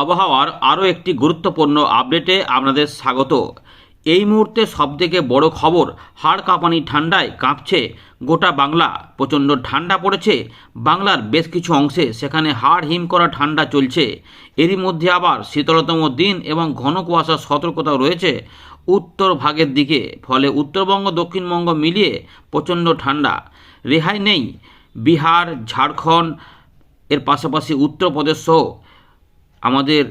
আবহাওয়ার আরও একটি গুরুত্বপূর্ণ আপডেটে আপনাদের স্বাগত। এই মুহূর্তে সবথেকে বড় খবর, হাড় কাঁপানি ঠান্ডায় কাঁপছে গোটা বাংলা। প্রচণ্ড ঠান্ডা পড়েছে বাংলার বেশ কিছু অংশে, সেখানে হাড় হিম করা ঠান্ডা চলছে। এরই মধ্যে আবার শীতলতম দিন এবং ঘন কুয়াশার সতর্কতা রয়েছে উত্তর ভাগের দিকে, ফলে উত্তরবঙ্গ, দক্ষিণবঙ্গ মিলিয়ে প্রচণ্ড ঠান্ডা। রেহাই নেই। বিহার, ঝাড়খণ্ড, এর পাশাপাশি উত্তরপ্রদেশ সহ আমাদের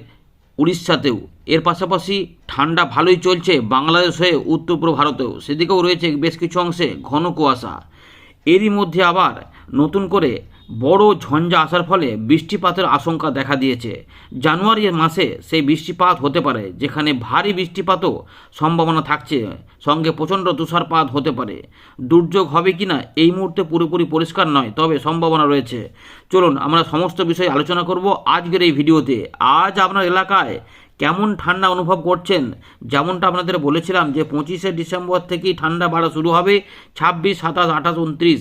উড়িষ্যাতেও। এর পাশাপাশি ঠান্ডা ভালোই চলছে বাংলাদেশ হয়ে উত্তর পূর্ব ভারতেও। সেদিকেও রয়েছে বেশ কিছু অংশে ঘন কুয়াশা। এরই মধ্যে আবার নতুন করে বড় ঝঞ্ঝা আসার ফলে বৃষ্টিপাতের আশঙ্কা দেখা দিয়েছে। জানুয়ারি মাসে সেই বৃষ্টিপাত হতে পারে, যেখানে ভারী বৃষ্টিপাতও সম্ভাবনা থাকছে। সঙ্গে প্রচণ্ড তুষারপাত হতে পারে। দুর্যোগ হবে কি না এই মুহূর্তে পুরোপুরি পরিষ্কার নয়, তবে সম্ভাবনা রয়েছে। চলুন, আমরা সমস্ত বিষয়ে আলোচনা করব আজকের এই ভিডিওতে। আজ আপনার এলাকায় কেমন ঠান্ডা অনুভব করছেন? যেমনটা আপনাদের বলেছিলাম যে পঁচিশে ডিসেম্বর থেকেই ঠান্ডা বাড়া শুরু হবে, ছাব্বিশ, সাতাশ, আঠাশ, উনত্রিশ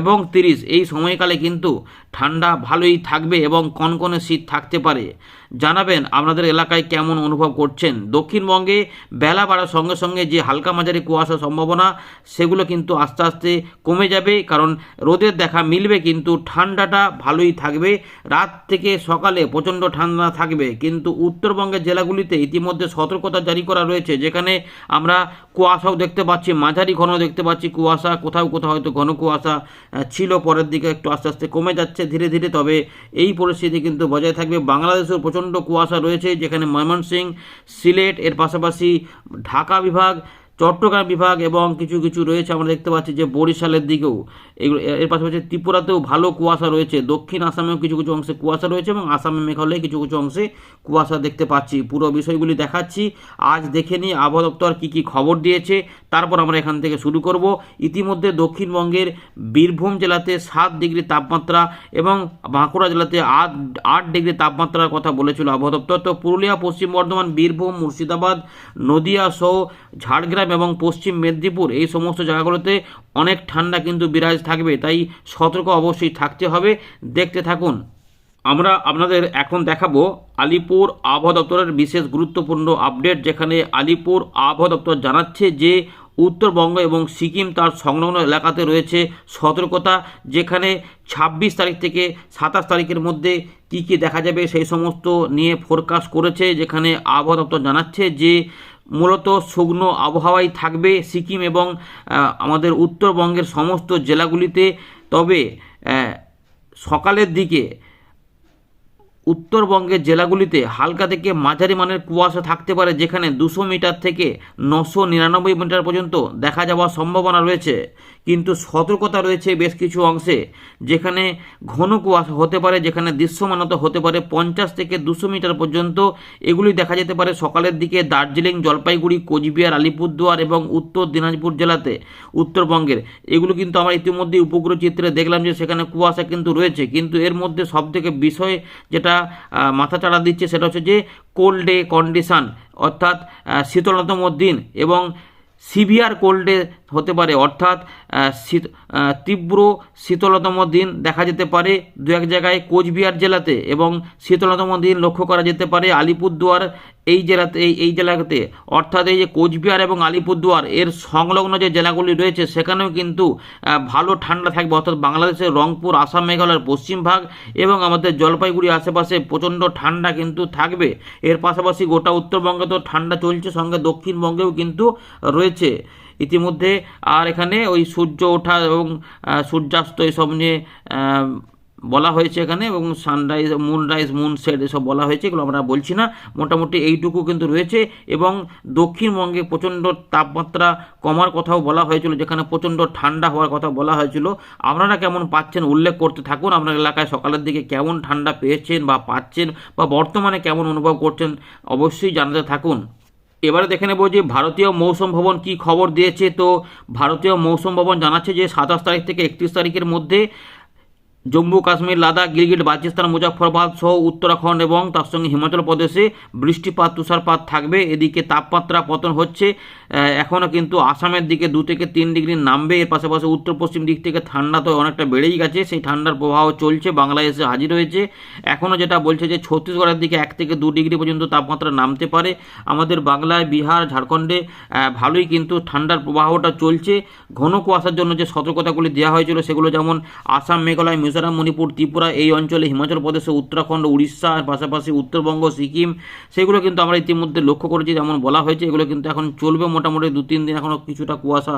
এবং তিরিশ। এই সময়কালে কিন্তু ঠান্ডা ভালোই থাকবে এবং কনকনে শীত থাকতে পারে। জানাবেন আপনাদের এলাকায় কেমন অনুভব করছেন। দক্ষিণবঙ্গে বেলা বাড়ার সঙ্গে সঙ্গে যে হালকা মাঝারি কুয়াশার সম্ভাবনা, সেগুলো কিন্তু আস্তে আস্তে কমে যাবে, কারণ রোদের দেখা মিলবে কিন্তু ঠান্ডাটা ভালোই থাকবে। রাত থেকে সকালে প্রচণ্ড ঠান্ডা থাকবে, কিন্তু উত্তরবঙ্গের জেলাগুলিতে ইতিমধ্যে সতর্কতা জারি করা রয়েছে, যেখানে আমরা কুয়াশাও দেখতে পাচ্ছি, মাঝারি ঘন দেখতে পাচ্ছি। কুয়াশা কোথাও কোথাও হয়তো ঘন কুয়াশা ছিল, পরের দিকে একটু আস্তে আস্তে কমে যাচ্ছে ধীরে ধীরে, তবে এই পরিস্থিতি কিন্তু বজায় থাকবে। বাংলাদেশেও প্রচণ্ড কুয়াশা রয়েছে যেখানে ময়মনসিংহ সিলেট এর পাশাপাশি ঢাকা বিভাগ চট্টগ্রাম বিভাগ এবং কিছু কিছু রয়েছে, আমরা দেখতে পাচ্ছি যে বরিশালের দিকেও। এগুলো, এর পাশাপাশি ত্রিপুরাতেও ভালো কুয়াশা রয়েছে। দক্ষিণ আসামেও কিছু কিছু অংশে কুয়াশা রয়েছে এবং আসামে মেঘালয়ে কিছু কিছু অংশে কুয়াশা দেখতে পাচ্ছি। পুরো বিষয়গুলি দেখাচ্ছি। আজ দেখে নিই আবহাওয়া দপ্তর কী কী খবর দিয়েছে। তারপর আমরা এখান থেকে শুরু করব। ইতিমধ্যে দক্ষিণবঙ্গের বীরভূম জেলাতে সাত ডিগ্রি তাপমাত্রা এবং বাঁকুড়া জেলাতে আট আট ডিগ্রি তাপমাত্রার কথা বলেছিল আবহাওয়া দপ্তর। তো পুরুলিয়া, পশ্চিম বর্ধমান, বীরভূম, মুর্শিদাবাদ, নদিয়া সহ ঝাড়গ্রাম এবং পশ্চিম মেদিনীপুর এই সমস্ত জায়গাগুলোতে অনেক ঠান্ডা কিন্তু বিরাজ থাকবে, তাই সতর্ক অবশ্যই থাকতে হবে। দেখতে থাকুন। আমরা আপনাদের এখন দেখাবো আলিপুর আবহাওয়া দপ্তরের বিশেষ গুরুত্বপূর্ণ আপডেট, যেখানে আলিপুর আবহাওয়া দপ্তর জানাচ্ছে যে উত্তরবঙ্গ এবং সিকিম তার সংলগ্ন এলাকাতে রয়েছে সতর্কতা, যেখানে ছাব্বিশ তারিখ থেকে সাতাশ তারিখের মধ্যে কী কী দেখা যাবে সেই সমস্ত নিয়ে ফোরকাস্ট করেছে, যেখানে আবহাওয়া দপ্তর জানাচ্ছে যে মূলত শুকনো আবহাওয়াই থাকবে সিকিম এবং আমাদের উত্তরবঙ্গের সমস্ত জেলাগুলিতে। তবে সকালের দিকে উত্তরবঙ্গের জেলাগুলিতে হালকা থেকে মাঝারি মানের কুয়াশা থাকতে পারে, যেখানে দুশো মিটার থেকে নশো নিরানব্বই মিটার পর্যন্ত দেখা যাওয়ার সম্ভাবনা রয়েছে। কিন্তু সতর্কতা রয়েছে বেশ কিছু অংশে, যেখানে ঘন কুয়াশা হতে পারে, যেখানে দৃশ্যমানত হতে পারে পঞ্চাশ থেকে দুশো মিটার পর্যন্ত। এগুলি দেখা যেতে পারে সকালের দিকে দার্জিলিং, জলপাইগুড়ি, কোচবিহার, আলিপুরদুয়ার এবং উত্তর দিনাজপুর জেলাতে উত্তরবঙ্গের। এগুলো কিন্তু আমরা ইতিমধ্যে উপগ্রহ চিত্রে দেখলাম যে সেখানে কুয়াশা কিন্তু রয়েছে। কিন্তু এর মধ্যে সবথেকে বিষয় যেটা আহ, মাথা চাড়া দিচ্ছে সেটা হচ্ছে যে কোল্ড ডে কন্ডিশন অর্থাৎ শীতলতম দিন এবং সিভিয়ার কোল্ডে হতে পারে অর্থাৎ শীত তীব্র শীতলতম দিন দেখা যেতে পারে দু এক জায়গায় কোচবিহার জেলাতে এবং শীতলতম দিন লক্ষ্য করা যেতে পারে আলিপুরদুয়ার এই জেলাতে, এই এই জেলাতে, অর্থাৎ এই যে কোচবিহার এবং আলিপুরদুয়ার, এর সংলগ্ন যে জেলাগুলি রয়েছে, সেখানেও কিন্তু ভালো ঠান্ডা থাকবে। অর্থাৎ বাংলাদেশের রংপুর, আসাম, মেঘালয়ের পশ্চিম ভাগ এবং আমাদের জলপাইগুড়ি আশেপাশে প্রচণ্ড ঠান্ডা কিন্তু থাকবে। এর পাশাপাশি গোটা উত্তরবঙ্গে তো ঠান্ডা চলছে, সঙ্গে দক্ষিণবঙ্গেও কিন্তু রয়েছে। ইতিমধ্যে, আর এখানে ওই সূর্য ওঠা এবং সূর্যাস্ত এসব নিয়ে বলা হয়েছে এখানে এবং সানরাইজ মুনরাইজ মুন সেট এসব বলা হয়েছে, এগুলো আমরা বলছি না। মোটামুটি এইটুকু কিন্তু রয়েছে এবং দক্ষিণবঙ্গে প্রচণ্ড তাপমাত্রা কমার কথাও বলা হয়েছিল, যেখানে প্রচণ্ড ঠান্ডা হওয়ার কথা বলা হয়েছিল। আপনারা কেমন পাচ্ছেন উল্লেখ করতে থাকুন। আপনার এলাকায় সকালের দিকে কেমন ঠান্ডা পেয়েছেন বা পাচ্ছেন বা বর্তমানে কেমন অনুভব করছেন অবশ্যই জানাতে থাকুন। এবারে দেখে নেব যে ভারতীয় মৌসুম ভবন কি খবর দিয়েছে। তো ভারতীয় মৌসুম ভবন জানাচ্ছে যে সাতাশ তারিখ থেকে একত্রিশ তারিখের মধ্যে জম্মু কাশ্মীর, লাদাখ গিলগিট বালচিস্তান মুজাফরবাদ সহ উত্তরাখণ্ড এবং তার সঙ্গে হিমাচল প্রদেশে বৃষ্টিপাত, তুষারপাত থাকবে। এদিকে তাপমাত্রা পতন হচ্ছে। এখনও কিন্তু আসামের দিকে দু থেকে তিন ডিগ্রি নামবে। এর পাশাপাশি উত্তর পশ্চিম দিক থেকে ঠান্ডা তো অনেকটা বেড়েই গেছে। সেই ঠান্ডার প্রবাহ চলছে বাংলাদেশে হাজির হয়েছে। এখনও যেটা বলছে যে ছত্তিশগড়ের দিকে এক থেকে দু ডিগ্রি পর্যন্ত তাপমাত্রা নামতে পারে। আমাদের বাংলায়, বিহার, ঝাড়খণ্ডে ভালোই কিন্তু ঠান্ডার প্রবাহটা চলছে। ঘন কুয়াশার জন্য যে সতর্কতাগুলি দেওয়া হয়েছিল, সেগুলো যেমন আসাম, মেঘালয় মিজোরাম, মণিপুর, ত্রিপুরা, এই অঞ্চলে হিমাচল প্রদেশে, উত্তরাখণ্ড, উড়িষ্যা পাশাপাশি উত্তরবঙ্গ, সিকিম, সেগুলো কিন্তু আমরা ইতিমধ্যে লক্ষ্য করেছি, যেমন বলা হয়েছে, এগুলো কিন্তু এখন চলবে মোটামুটি দু, তিন দিন এখনও কিছুটা কুয়াশা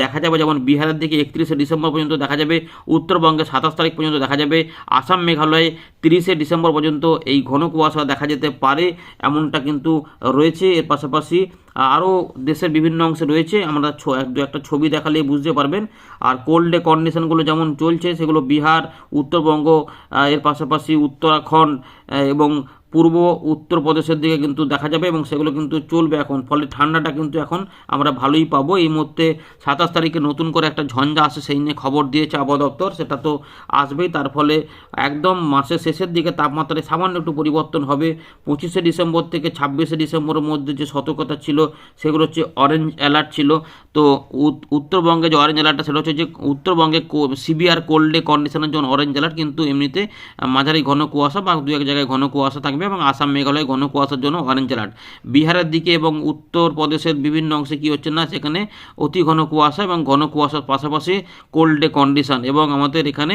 দেখা যাবে, যেমন বিহারের দিকে একত্রিশে ডিসেম্বর পর্যন্ত দেখা যাবে, উত্তরবঙ্গে সাতাশ তারিখ পর্যন্ত দেখা যাবে, আসাম, মেঘালয়ে তিরিশে ডিসেম্বর পর্যন্ত এই ঘন কুয়াশা দেখা যেতে পারে, এমনটা কিন্তু রয়েছে, এর পাশাপাশি আরও দেশের বিভিন্ন অংশে রয়েছে। আমরা এক, দু একটা ছবি দেখালে বুঝতে পারবেন। আর কোল্ডে কন্ডিশনগুলো যেমন চলছে, সেগুলো বিহার, উত্তরবঙ্গ এর পাশাপাশি উত্তরাখণ্ড এবং পূর্ব উত্তরপ্রদেশের দিকে কিন্তু দেখা যাবে এবং সেগুলো কিন্তু চলবে এখন। ফলে ঠান্ডাটা কিন্তু এখন আমরা ভালোই পাবো। এই মুহূর্তে সাতাশ তারিখে নতুন করে একটা ঝঞ্ঝা আসে, সেই নিয়ে খবর দিয়েছে আবহাওয়া দপ্তর। সেটা তো আসবেই। তার ফলে একদম মাসের শেষের দিকে তাপমাত্রায় সামান্য একটু পরিবর্তন হবে। পঁচিশে ডিসেম্বর থেকে ছাব্বিশে ডিসেম্বরের মধ্যে যে সতর্কতা ছিল, সেগুলো হচ্ছে অরেঞ্জ অ্যালার্ট ছিল। তো উত- উত্তরবঙ্গে যে অরেঞ্জ অ্যালার্টটা সেটা হচ্ছে যে উত্তরবঙ্গে সিভিয়ার কোল্ড কন্ডিশনের জন্য অরেঞ্জ অ্যালার্ট কিন্তু এমনিতে মাঝারি ঘন কুয়াশা বা দু এক জায়গায় ঘন কুয়াশা থাকবে। এবং আসাম, মেঘালয় ঘন কুয়াশার জন্য অরেঞ্জ অ্যালার্ট বিহারের দিকে এবং উত্তর প্রদেশের বিভিন্ন অংশে কী হচ্ছে না, সেখানে অতি ঘন কুয়াশা এবং ঘন কুয়াশার পাশাপাশি কোল্ড ডে কন্ডিশন এবং আমাদের এখানে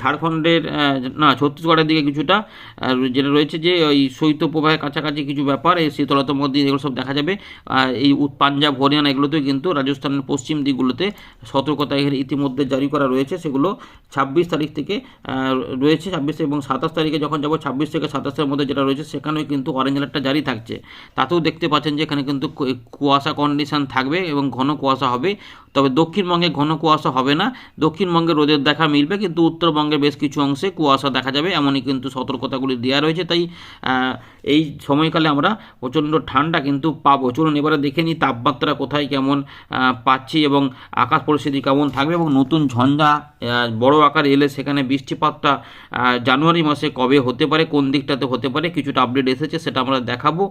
ঝাড়খণ্ডের না, ছত্তিশগড়ের দিকে কিছুটা যেটা রয়েছে যে ওই শৈত্যপ্রবাহের কাছাকাছি কিছু ব্যাপার, এই শীতলতার মধ্যে এগুলো সব দেখা যাবে। এই পাঞ্জাব, হরিয়ানা এগুলোতেও কিন্তু রাজস্থানের পশ্চিম দিকগুলোতে সতর্কতা ইতিমধ্যে জারি করা রয়েছে। সেগুলো ছাব্বিশ তারিখ থেকে রয়েছে ছাব্বিশ এবং সাতাশ তারিখে যখন যাব, ছাব্বিশ থেকে সাতাশের মধ্যে যেটা রয়েছে সেখানেও কিন্তু অরেঞ্জ অ্যালার্টটা জারি থাকছে। তাতেও দেখতে পাচ্ছেন যে এখানে কিন্তু কুয়াশা কন্ডিশন থাকবে এবং ঘন কুয়াশা হবে। তবে দক্ষিণবঙ্গে ঘন কুয়াশা হবে না। দক্ষিণবঙ্গে রোদের দেখা মিলবে কিন্তু উত্তরবঙ্গের বেশ কিছু অংশে কুয়াশা দেখা যাবে। এমনই কিন্তু সতর্কতাগুলি দেওয়া রয়েছে। তাই এই সময়কালে আমরা প্রচণ্ড ঠান্ডা কিন্তু পাবো। চলুন এবারে দেখে নিই তাপমাত্রা কোথায় কেমন পাচ্ছি এবং আকাশ পরিস্থিতি কেমন থাকবে এবং নতুন ঝঞ্ঝা বড় আকার এলে সেখানে বৃষ্টিপাতটা জানুয়ারি মাসে কবে হতে পারে, কোন দিকটাতে হতে পারে কিছুটা আপডেট এসেছে সেটা আমরা দেখাবো।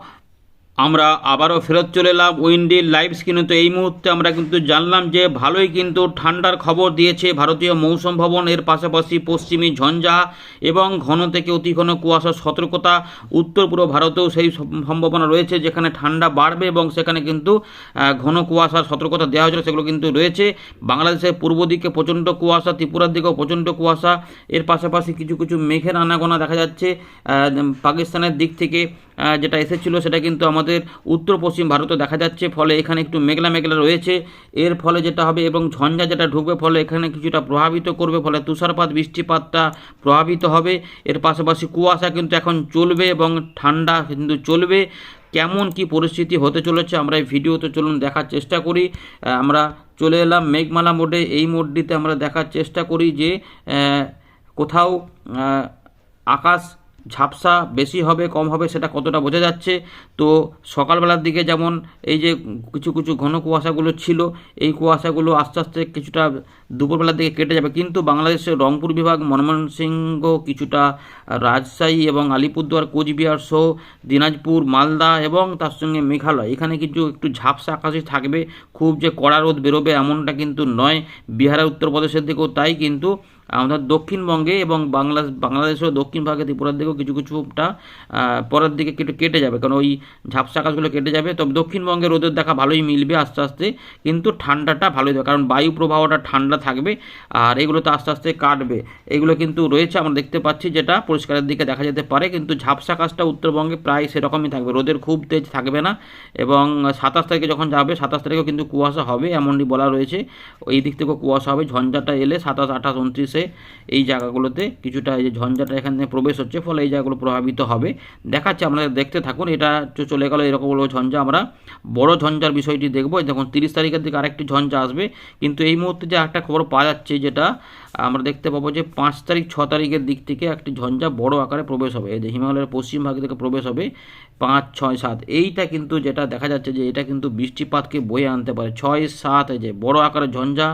আমরা আবারও ফেরত চলে এলাম উইন্ডির লাইভ স্ক্রিনে। তো এই মুহূর্তে আমরা কিন্তু জানলাম যে ভালোই কিন্তু ঠান্ডার খবর দিয়েছে ভারতীয় মৌসুম ভবন, এর পাশাপাশি পশ্চিমী ঝঞ্ঝা এবং ঘন থেকে অতি ঘন কুয়াশার সতর্কতা। উত্তর পূর্ব ভারতেও সেই সম- সম্ভাবনা রয়েছে যেখানে ঠান্ডা বাড়বে এবং সেখানে কিন্তু ঘন কুয়াশার সতর্কতা দেওয়া হয়েছিল, সেগুলো কিন্তু রয়েছে। বাংলাদেশের পূর্ব দিকে প্রচণ্ড কুয়াশা, ত্রিপুরার দিকেও প্রচণ্ড কুয়াশা। এর পাশাপাশি কিছু কিছু মেঘের আনাগোনা দেখা যাচ্ছে পাকিস্তানের দিক থেকে। যেটা এসেছিল সেটা কিন্তু আমাদের উত্তর পশ্চিম ভারতে দেখা যাচ্ছে। ফলে এখানে একটু মেঘলা মেঘলা রয়েছে। এর ফলে যেটা হবে এবং ঝঞ্ঝা যেটা ঢুকবে, ফলে এখানে কিছুটা প্রভাবিত করবে। ফলে তুষারপাত, বৃষ্টিপাতটা প্রভাবিত হবে। এর পাশাপাশি কুয়াশা কিন্তু এখন চলবে এবং ঠান্ডা কিন্তু চলবে। কেমন কি পরিস্থিতি হতে চলেছে আমরা এই ভিডিওতে চলুন দেখার চেষ্টা করি। আমরা চলে এলাম মেঘমালা মোডে। এই মোডটিতে আমরা দেখার চেষ্টা করি যে কোথাও আকাশ ঝাপসা বেশি হবে, কম হবে সেটা কতটা বোঝা যাচ্ছে? তো সকালবেলার দিকে যেমন এই যে কিছু কিছু ঘন কুয়াশাগুলো ছিল, এই কুয়াশাগুলো আস্তে আস্তে কিছুটা দুপুরবেলার দিকে কেটে যাবে। কিন্তু বাংলাদেশের রংপুর বিভাগ, ময়মনসিংহ, কিছুটা রাজশাহী এবং আলিপুরদুয়ার, কোচবিহার সহ দিনাজপুর, মালদা এবং তার সঙ্গে মেঘালয়, এখানে কিছু একটু ঝাপসা আকাশে থাকবে। খুব যে কড়া রোদ বেরোবে এমনটা কিন্তু নয়। বিহারের উত্তরপ্রদেশের দিকেও তাই, কিন্তু আমাদের দক্ষিণবঙ্গে এবং বাংলা বাংলাদেশের দক্ষিণ ভাগে ত্রিপুরার দিকেও কিছু কিছুটা পরের দিকে কেটে কেটে যাবে। কারণ ওই ঝাপসা আকাশগুলো কেটে যাবে। তবে দক্ষিণবঙ্গে রোদের দেখা ভালোই মিলবে আস্তে আস্তে। কিন্তু ঠান্ডাটা ভালোই দেবে। কারণ বায়ু প্রবাহটা ঠান্ডা থাকবে আর এগুলো তো আস্তে আস্তে কাটবে। এগুলো কিন্তু রয়েছে, আমরা দেখতে পাচ্ছি যেটা পরিষ্কারের দিকে দেখা যেতে পারে। কিন্তু ঝাপসা আকাশটা উত্তরবঙ্গে প্রায় সেরকমই থাকবে। রোদের খুব তেজ থাকবে না এবং সাতাশ তারিখে যখন যাবে, সাতাশ তারিখেও কিন্তু কুয়াশা হবে, এমনটি বলা রয়েছে। এই দিক থেকেও কুয়াশা হবে। ঝঞ্ঝাটা এলে সাতাশ, আঠাশ, উনত্রিশে এই জায়গাগুলোতে কিছুটা এই যে ঝঞ্ঝাটা এখানে প্রবেশ হচ্ছে, ফলে এই জায়গাগুলো প্রভাবিত হবে। দেখাচ্ছে আপনাদের দেখতে থাকুন, এটা চলে গেল এরকম হলো ঝঞ্ঝা। আমরা বড় ঝঞ্ঝার বিষয়টি দেখব। দেখুন, তিরিশ তারিখের দিকে আরেকটি ঝঞ্ঝা আসবে। কিন্তু এই মুহূর্তে যে একটা খবর পাওয়া যাচ্ছে যেটা আমরা দেখতে পাবো যে পাঁচ তারিখ, ছ তারিখের দিক থেকে একটি ঝঞ্ঝা বড় আকারে প্রবেশ হবে। এই যে হিমালয়ের পশ্চিম ভাগ থেকে প্রবেশ হবে পাঁচ, ছয়, সাত। এইটা কিন্তু যেটা দেখা যাচ্ছে যে এটা কিন্তু বৃষ্টিপাতকে বয়ে আনতে পারে। ছয়, সাত যে বড় আকারে ঝঞ্ঝা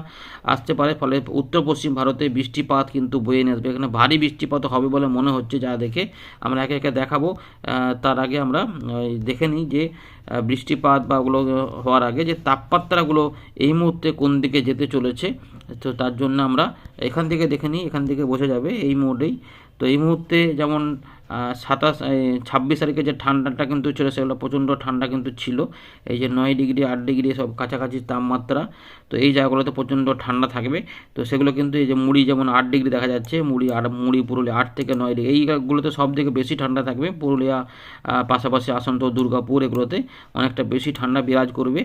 আসতে পারে, ফলে উত্তর পশ্চিম ভারতে বৃষ্টিপাত কিন্তু বয়ে নিয়ে আসবে। এখানে ভারী বৃষ্টিপাত হবে বলে মনে হচ্ছে যা দেখে আমরা একে একে দেখাবো। তার আগে আমরা দেখে নিই যে বৃষ্টিপাত বা ওগুলো হওয়ার আগে যে তাপমাত্রাগুলো এই মুহূর্তে কোন দিকে যেতে চলেছে। তো তার জন্য আমরা এখান থেকে দেখে নিই, এখান থেকে বোঝা যাবে এই মোডেই তো এই মুহূর্তে যেমন সাতাশ ছাব্বিশ তারিখে যে ঠান্ডাটা কিন্তু ছিল, সেগুলো প্রচণ্ড ঠান্ডা কিন্তু ছিল। এই যে নয় ডিগ্রি, আট ডিগ্রি সব কাছাকাছি তাপমাত্রা, তো এই জায়গাগুলোতে প্রচণ্ড ঠান্ডা থাকবে। তো সেগুলো কিন্তু এই যে মুড়ি যেমন আট ডিগ্রি দেখা যাচ্ছে, মুড়ি আট, মুড়ি পুরুলিয়া আট থেকে নয় ডিগ্রি, এইগুলোতে সব থেকে বেশি ঠান্ডা থাকবে। পুরুলিয়া পাশাপাশি আসানসোল, দুর্গাপুর এগুলোতে অনেকটা বেশি ঠান্ডা বিরাজ করবে।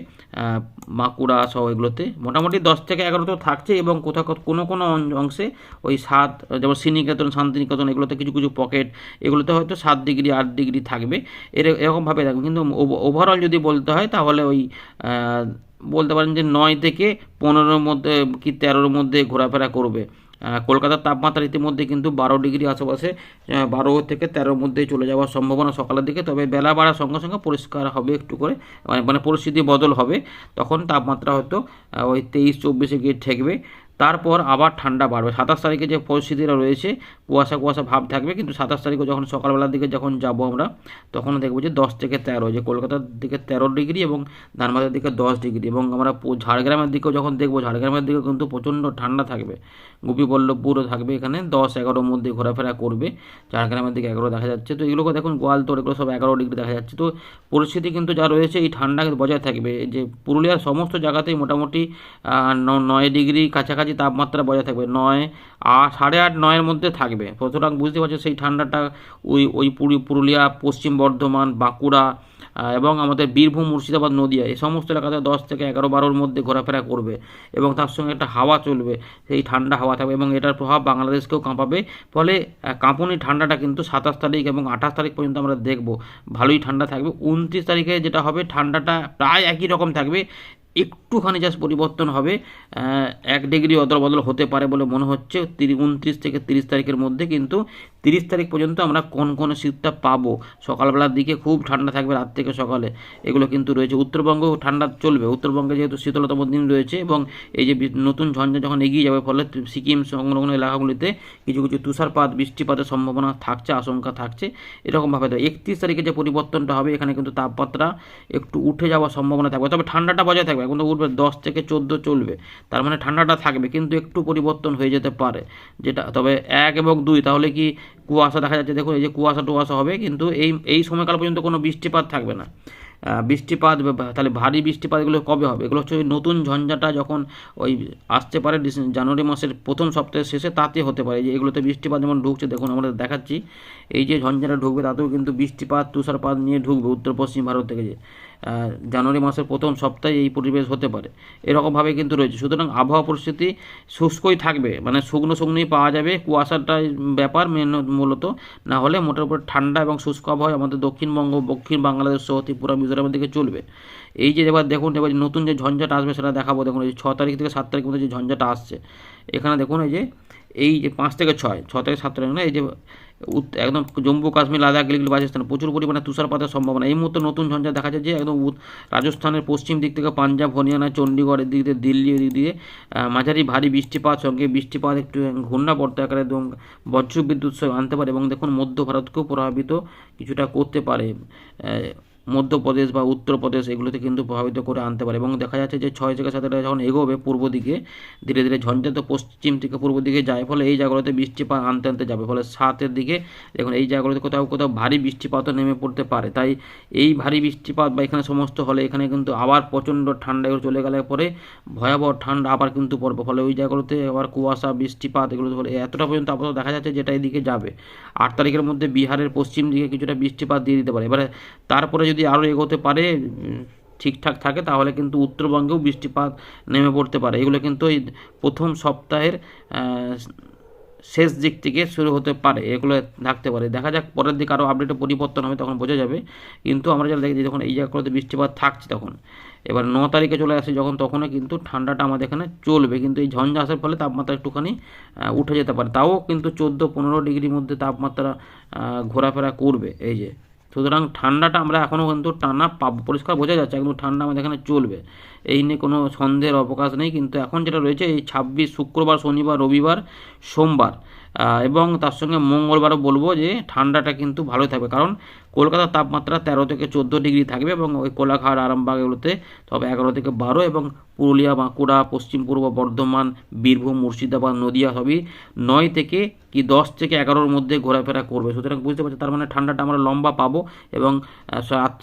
বাঁকুড়া সহ এগুলোতে। মোটামুটি দশ থেকে এগারো তো থাকছে এবং কোথাও কোথাও কোনো কোনো অংশে ওই সাত, যেমন শ্রীনিকেতন, শান্তিনিকেতন এগুলোতে কিছু কিছু পকেট এগুলোতে হয়তো সাত ডিগ্রি, আট ডিগ্রি থাকবে। এর, এরকমভাবে থাকবে কিন্তু ওভারঅল যদি বলতে হয়, তাহলে ওই বলতে পারেন যে নয় থেকে পনেরোর মধ্যে কি তেরোর মধ্যে ঘোরাফেরা করবে। কলকাতার তাপমাত্রা ইতিমধ্যে কিন্তু বারো ডিগ্রি আশেপাশে বারো থেকে তেরোর মধ্যে চলে যাওয়ার সম্ভাবনা সকালের দিকে। তবে বেলা বাড়ার সঙ্গে সঙ্গে পরিষ্কার হবে একটু করে মানে মানে পরিস্থিতি বদল হবে। তখন তাপমাত্রা হয়তো ওই তেইশ, চব্বিশে গিয়ে ঠেকবে। তারপর আবার ঠান্ডা বাড়বে। সাতাশ তারিখে যে পরিস্থিতিটা রয়েছে, কুয়াশা কুয়াশা ভাব থাকবে, কিন্তু সাতাশ তারিখে যখন সকালবেলার দিকে যখন যাব আমরা, তখন দেখব যে দশ থেকে তেরো, যে কলকাতার দিকে তেরো ডিগ্রি এবং ধানবাদের দিকে দশ ডিগ্রি এবং আমরা ঝাড়গ্রামের দিকেও যখন দেখব, ঝাড়গ্রামের দিকে কিন্তু প্রচণ্ড ঠান্ডা থাকবে। গোপীবল্লভপুরও থাকবে এখানে, দশ এগারোর মধ্যে ঘোরাফেরা করবে। ঝাড়গ্রামের দিকে এগারো দেখা যাচ্ছে। তো এগুলোকে দেখুন গোয়ালতোড় এগুলো সব এগারো ডিগ্রি দেখা যাচ্ছে। তো পরিস্থিতি কিন্তু যা রয়েছে, এই ঠান্ডা বজায় থাকবে। যে পুরুলিয়ার সমস্ত জায়গাতেই মোটামুটি নয় ডিগ্রি কাছাকাছি তাপমাত্রা বজায় থাকবে নয় আট সাড়ে আট, নয়ের মধ্যে থাকবে। সুতরাং বুঝতে পারছ সেই ঠান্ডাটা ওই ওই পুরু- পুরুলিয়া, পশ্চিম বর্ধমান, বাঁকুড়া এবং আমাদের বীরভূম, মুর্শিদাবাদ, নদিয়া এই সমস্ত এলাকাতে দশ থেকে এগারো, বারোর মধ্যে ঘোরাফেরা করবে এবং তার সঙ্গে একটা হাওয়া চলবে, সেই ঠান্ডা হাওয়া থাকবে এবং এটার প্রভাব বাংলাদেশকেও কাঁপাবে। ফলে কাঁপুনি ঠান্ডাটা কিন্তু সাতাশ তারিখ এবং আঠাশ তারিখ পর্যন্ত আমরা দেখব। ভালোই ঠান্ডা থাকবে। উনত্রিশ তারিখে যেটা হবে, ঠান্ডাটা প্রায় একই রকম থাকবে। একটুখানি জাস্ট পরিবর্তন হবে এক ডিগ্রি অদল বদল হতে পারে বলে মনে হচ্ছে। তিরি, উনত্রিশ থেকে তিরিশ তারিখের মধ্যে কিন্তু তিরিশ তারিখ পর্যন্ত আমরা কোন কোন শীতটা পাবো? সকালবেলার দিকে খুব ঠান্ডা থাকবে রাত থেকে সকালে। এগুলো কিন্তু রয়েছে। উত্তরবঙ্গেও ঠান্ডা চলবে। উত্তরবঙ্গে যেহেতু শীতলতম দিন রয়েছে এবং এই যে নতুন ঝঞ্ঝা যখন এগিয়ে যাবে, ফলে সিকিম সংলগ্ন এলাকাগুলিতে কিছু কিছু তুষারপাত, বৃষ্টিপাতের সম্ভাবনা থাকছে, আশঙ্কা থাকছে। এরকমভাবে তো একত্রিশ তারিখে যে পরিবর্তনটা হবে, এখানে কিন্তু তাপমাত্রা একটু উঠে যাওয়ার সম্ভাবনা থাকবে। তবে ঠান্ডাটা বজায় থাকবে। এখন তো উঠবে, দশ থেকে চোদ্দ চলবে। তার মানে ঠান্ডাটা থাকবে, কিন্তু একটু পরিবর্তন হয়ে যেতে পারে। যেটা, তবে এক এবং দুই, তাহলে কি কুয়াশা দেখা যাচ্ছে, দেখুন এই যে কুয়াশা টুয়াশা হবে, কিন্তু এই এই সময়কাল পর্যন্ত কোনো বৃষ্টিপাত থাকবে না। বৃষ্টিপাত তাহলে ভারী বৃষ্টিপাত এগুলো কবে হবে? এগুলো হচ্ছে নতুন ঝঞ্ঝাটা যখন ওই আসতে পারে জানুয়ারি মাসের প্রথম সপ্তাহের শেষে, তাতে হতে পারে। যে এগুলোতে বৃষ্টিপাত যেমন ঢুকছে, দেখুন আমরা দেখাচ্ছি। এই যে ঝঞ্ঝাটা ঢুকবে, তাতেও কিন্তু বৃষ্টিপাত, তুষারপাত নিয়ে ঢুকবে উত্তর পশ্চিম ভারত থেকে যে। জানুয়ারি মাসের প্রথম সপ্তাহে এই পরিবেশ হতে পারে। এরকমভাবে কিন্তু রয়েছে। সুতরাং আবহাওয়া পরিস্থিতি শুষ্কই থাকবে। মানে শুকনো শুকনোই পাওয়া যাবে। কুয়াশাটাই ব্যাপার মেন মূলত। না হলে মোটার উপর ঠান্ডা এবং শুষ্ক আবহাওয়া আমাদের দক্ষিণবঙ্গ, দক্ষিণ বাংলাদেশ সহ ত্রিপুরা, মিজোরামের দিকে চলবে। এই যে এবার দেখুন, এবার নতুন যে ঝঞ্ঝাটা আসবে সেটা দেখাবো। দেখুন, এই ছ তারিখ থেকে সাত তারিখ মধ্যে যে ঝঞ্ঝাটা আসছে, এখানে দেখুন এই যে এই যে পাঁচ থেকে ছয়, ছ থেকে সাত তারিখ না, এই যে একদম জম্মু, কাশ্মীর, লাদাখ গিলগিল বাজস্থান প্রচুর পরিমাণে তুষারপাতের সম্ভাবনা। এই মুহূর্তে নতুন ঝঞ্ঝা দেখা যাচ্ছে যে একদম রাজস্থানের পশ্চিম দিক থেকে পাঞ্জাব, হরিয়ানা, চণ্ডীগড়ের দিক দিয়ে, দিল্লি এদিক দিয়ে মাঝারি ভারী বৃষ্টিপাত, সঙ্গে বৃষ্টিপাত একটু ঘূর্ণাবর্ত আকারে এবং বজ্র বিদ্যুৎ আনতে পারে এবং দেখুন মধ্য ভারতকেও প্রভাবিত কিছুটা করতে পারে। মধ্যপ্রদেশ বা উত্তরপ্রদেশ এগুলোতে কিন্তু প্রভাবিত করে আনতে পারে। এবং দেখা যাচ্ছে যে ছয় থেকে সাতটা যখন এগোবে পূর্ব দিকে, ধীরে ধীরে ঝঞ্ঝা তো পশ্চিম থেকে পূর্ব দিকে যায়, ফলে এই জায়গাগুলোতে বৃষ্টিপাত আনতে আনতে যাবে। ফলে সাতের দিকে দেখুন এই জায়গাগুলোতে কোথাও কোথাও ভারী বৃষ্টিপাতও নেমে পড়তে পারে। তাই এই ভারী বৃষ্টিপাত বা এখানে সমস্ত হলে এখানে কিন্তু আবার প্রচণ্ড ঠান্ডা এগুলো চলে গেলে পরে ভয়াবহ ঠান্ডা আবার কিন্তু পড়বে। ফলে ওই জায়গাগুলোতে আবার কুয়াশা, বৃষ্টিপাত এগুলো হলে এতটা পর্যন্ত আপাতত দেখা যাচ্ছে যেটা এদিকে যাবে। আট তারিখের মধ্যে বিহারের পশ্চিম দিকে কিছুটা বৃষ্টিপাত দিয়ে দিতে পারে। এবারে তারপরে যদি আরও এগোতে পারে ঠিকঠাক থাকে, তাহলে কিন্তু উত্তরবঙ্গেও বৃষ্টিপাত নেমে পড়তে পারে। এগুলো কিন্তু এই প্রথম সপ্তাহের শেষ দিক থেকে শুরু হতে পারে, এগুলো থাকতে পারে। দেখা যাক পরের দিকে আরও আপডেটে পরিবর্তন হবে, তখন বোঝা যাবে। কিন্তু আমরা যেটা দেখি যখন এই জায়গাগুলোতে বৃষ্টিপাত থাকছে তখন, এবার ন তারিখে চলে আসে যখন, তখনও কিন্তু ঠান্ডাটা আমাদের এখানে চলবে। কিন্তু এই ঝঞ্ঝা আসার ফলে তাপমাত্রা একটুখানি উঠে যেতে পারে। তাও কিন্তু চোদ্দ পনেরো ডিগ্রির মধ্যে তাপমাত্রা ঘোরাফেরা করবে। এই যে সুতরাং ঠান্ডাটা আমরা এখনও কিন্তু টানা পাবো পরিষ্কার বোঝা যাচ্ছে কিন্তু ঠান্ডা আমাদের এখানে চলবে। এই নিয়ে কোনো সন্দেহের অবকাশ নেই, কিন্তু এখন যেটা রয়েছে, এই ছাব্বিশ শুক্রবার, শনিবার, রবিবার, সোমবার এবং তার সঙ্গে মঙ্গলবারও বলব যে ঠান্ডাটা কিন্তু ভালোই থাকবে। কারণ কলকাতার তাপমাত্রা তেরো থেকে চোদ্দ ডিগ্রি থাকবে এবং ওই কোলাঘাট, আরামবাগ এগুলোতে তবে এগারো থেকে বারো এবং পুরুলিয়া, বাঁকুড়া, পশ্চিম পূর্ব বর্ধমান, বীরভূম, মুর্শিদাবাদ, নদিয়া সবই নয় থেকে কি দশ থেকে এগারোর মধ্যে ঘোরাফেরা করবে। সুতরাং বুঝতে পারছি, তার মানে ঠান্ডাটা আমরা লম্বা পাবো এবং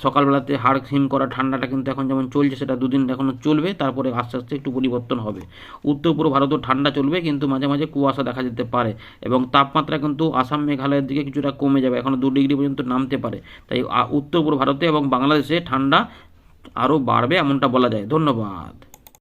সকালবেলাতে হাড় হিম করা ঠান্ডাটা কিন্তু এখন যেমন চলছে, সেটা দুদিন এখনও চলবে, তারপরে আস্তে আস্তে একটু পরিবর্তন হবে। উত্তর পূর্ব ভারতেও ঠান্ডা চলবে, কিন্তু মাঝে মাঝে কুয়াশা দেখা যেতে পারে এবং তাপমাত্রা কিন্তু আসাম মেঘালয়ের দিকে কিছুটা কমে যাবে এখনও দু ডিগ্রি পর্যন্ত নামতে পারে। তাই উত্তর পূর্ব ভারতে এবং বাংলাদেশে ঠান্ডা আরও বাড়বে এমনটা বলা যায়। ধন্যবাদ।